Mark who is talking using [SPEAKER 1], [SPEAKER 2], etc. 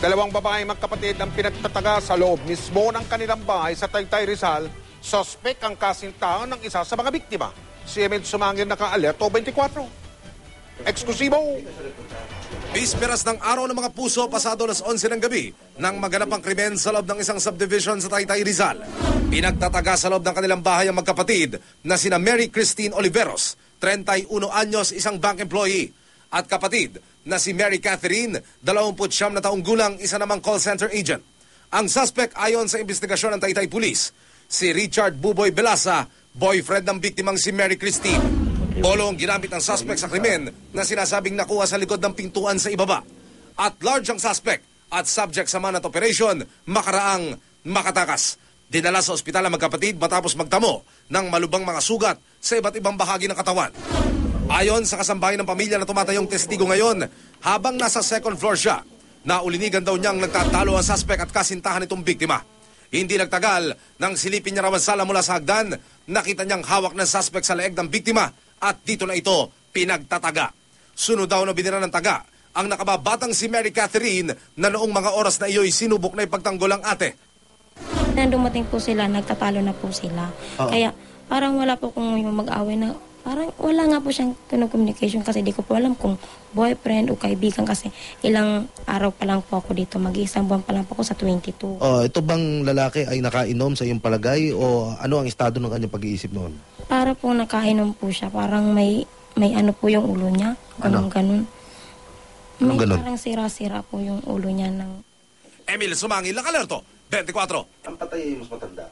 [SPEAKER 1] Dalawang babae magkapatid ang pinagtataga sa loob mismo ng kanilang bahay sa Taytay Rizal. Sospek ang kasintahan ng isa sa mga biktima. Si Emil Sumangin naka-alerto 24. Eksklusibo!
[SPEAKER 2] Bisperas ng araw ng mga puso pasado las 11 ng gabi nang maganap ang krimen sa loob ng isang subdivision sa Taytay Rizal. Pinagtataga sa loob ng kanilang bahay ang magkapatid na sina Mary Christine Oliveros, 31 anyos, isang bank employee, at kapatid na si Mary Catherine, 29 na taong gulang, isa namang call center agent. Ang suspect ayon sa investigasyon ng Taytay Police, si Richard Buboy Belasa, boyfriend ng biktimang si Mary Christine. Polo ang ginamit ng suspect sa krimen na sinasabing nakuha sa likod ng pintuan sa ibaba. At large ang suspect at subject sa manat operation, makaraang makatakas. Dinala sa ospital ang magkapatid matapos magtamo ng malubang mga sugat sa iba't ibang bahagi ng katawan. Ayon sa kasambahay ng pamilya na tumatayong testigo ngayon, habang nasa second floor siya, naulinigan daw niyang nagtatalo ang suspect at kasintahan itong biktima. Hindi nagtagal nang silipin niya raw ang sala mula sa hagdan, nakita niyang hawak ng suspect sa leeg ng biktima at dito na ito pinagtataga. Sunod daw na binira ng taga ang nakababatang si Mary Catherine na noong mga oras na iyo'y sinubok na ipagtanggol ang ate.
[SPEAKER 3] Nang dumating po sila, nagtatalo na po sila. Kaya parang wala po kung mag-away na, parang wala nga po siyang communication kasi di ko po alam kung boyfriend o kaibigan kasi ilang araw pa lang po ako dito, mag-iisang buwan pa lang po ako sa 22.
[SPEAKER 4] Oh, ito bang lalaki ay nakainom sa iyong palagay o ano ang estado ng kanyang pag-iisip noon?
[SPEAKER 3] Para po nakainom po siya, parang may may ano po yung ulo niya, ganun ganun. May
[SPEAKER 4] Anong ganun?
[SPEAKER 3] parang sira-sira po yung ulo niya ng
[SPEAKER 2] Emil Sumangil, Alerto, 24.
[SPEAKER 4] Ang patay ay mas matanda.